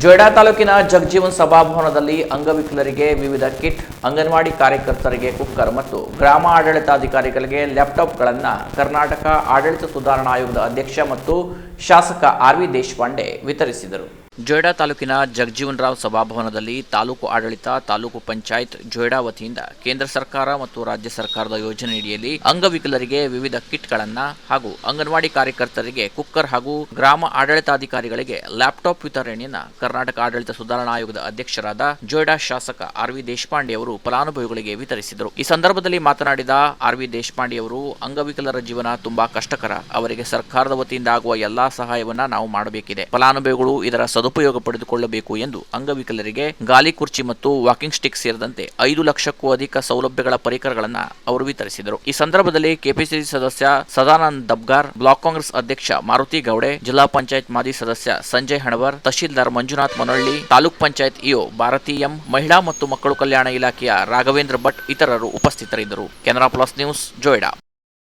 ಜೊಯ್ಡಾ ತಾಲೂಕಿನ ಜಗಜೀವನ್ ಸಭಾಭವನದಲ್ಲಿ ಅಂಗವಿಕಲರಿಗೆ ವಿವಿಧ ಕಿಟ್, ಅಂಗನವಾಡಿ ಕಾರ್ಯಕರ್ತರಿಗೆ ಕುಕ್ಕರ್ ಮತ್ತು ಗ್ರಾಮ ಆಡಳಿತಾಧಿಕಾರಿಗಳಿಗೆ ಲ್ಯಾಪ್ಟಾಪ್ಗಳನ್ನು ಕರ್ನಾಟಕ ಆಡಳಿತ ಸುಧಾರಣಾ ಆಯೋಗದ ಅಧ್ಯಕ್ಷ ಮತ್ತು ಶಾಸಕ ಆರ್ ವಿ ದೇಶಪಾಂಡೆ ವಿತರಿಸಿದರು. ಜೊಯ್ಡಾ ತಾಲೂಕಿನ ಜಗಜೀವನರಾವ್ ಸಭಾಭವನದಲ್ಲಿ ತಾಲೂಕು ಆಡಳಿತ, ತಾಲೂಕು ಪಂಚಾಯತ್ ಜೊಯ್ಡಾ ವತಿಯಿಂದ ಕೇಂದ್ರ ಸರ್ಕಾರ ಮತ್ತು ರಾಜ್ಯ ಸರ್ಕಾರದ ಯೋಜನೆಯಡಿಯಲ್ಲಿ ಅಂಗವಿಕಲರಿಗೆ ವಿವಿಧ ಕಿಟ್ಗಳನ್ನು ಹಾಗೂ ಅಂಗನವಾಡಿ ಕಾರ್ಯಕರ್ತರಿಗೆ ಕುಕ್ಕರ್ ಹಾಗೂ ಗ್ರಾಮ ಆಡಳಿತಾಧಿಕಾರಿಗಳಿಗೆ ಲ್ಯಾಪ್ಟಾಪ್ ವಿತರಣೆಯನ್ನ ಕರ್ನಾಟಕ ಆಡಳಿತ ಸುಧಾರಣಾ ಆಯೋಗದ ಅಧ್ಯಕ್ಷರಾದ ಜೊಯ್ಡಾ ಶಾಸಕ ಆರ್ ವಿ ದೇಶಪಾಂಡೆ ಅವರು ಫಲಾನುಭವಿಗಳಿಗೆ ವಿತರಿಸಿದರು. ಈ ಸಂದರ್ಭದಲ್ಲಿ ಮಾತನಾಡಿದ ಆರ್ ವಿ ದೇಶಪಾಂಡೆ ಅವರು, ಅಂಗವಿಕಲರ ಜೀವನ ತುಂಬಾ ಕಷ್ಟಕರ. ಅವರಿಗೆ ಸರ್ಕಾರದ ವತಿಯಿಂದ ಆಗುವ ಎಲ್ಲಾ ಸಹಾಯವನ್ನ ನಾವು ಮಾಡಬೇಕಿದೆ. ಫಲಾನುಭವಿಗಳು ಇದರ ಸದುಪಯೋಗ ಪಡೆದುಕೊಳ್ಳಬೇಕು ಎಂದು ಅಂಗವಿಕಲರಿಗೆ ಗಾಲಿ ಕುರ್ಚಿ ಮತ್ತು ವಾಕಿಂಗ್ ಸ್ಟಿಕ್ ಸೇರಿದಂತೆ ಐದು ಲಕ್ಷಕ್ಕೂ ಅಧಿಕ ಸೌಲಭ್ಯಗಳ ಪರಿಕರಗಳನ್ನು ಅವರು ವಿತರಿಸಿದರು. ಈ ಸಂದರ್ಭದಲ್ಲಿ ಕೆಪಿಸಿಸಿ ಸದಸ್ಯ ಸದಾನಂದ್ ದಬ್ಗಾರ್, ಬ್ಲಾಕ್ ಕಾಂಗ್ರೆಸ್ ಅಧ್ಯಕ್ಷ ಮಾರುತಿ ಗೌಡೆ, ಜಿಲ್ಲಾ ಪಂಚಾಯತ್ ಮಾಜಿ ಸದಸ್ಯ ಸಂಜಯ್ ಹಣವರ್, ತಹಶೀಲ್ದಾರ್ ಮಂಜುನಾಥ್ ಮನೊಳ್ಳಿ, ತಾಲೂಕ್ ಪಂಚಾಯತ್ ಇಒ ಭಾರತಿ ಎಂ, ಮಹಿಳಾ ಮತ್ತು ಮಕ್ಕಳು ಕಲ್ಯಾಣ ಇಲಾಖೆಯ ರಾಘವೇಂದ್ರ ಭಟ್ ಇತರರು ಉಪಸ್ಥಿತರಿದ್ದರು. Canara Plus News, Joida.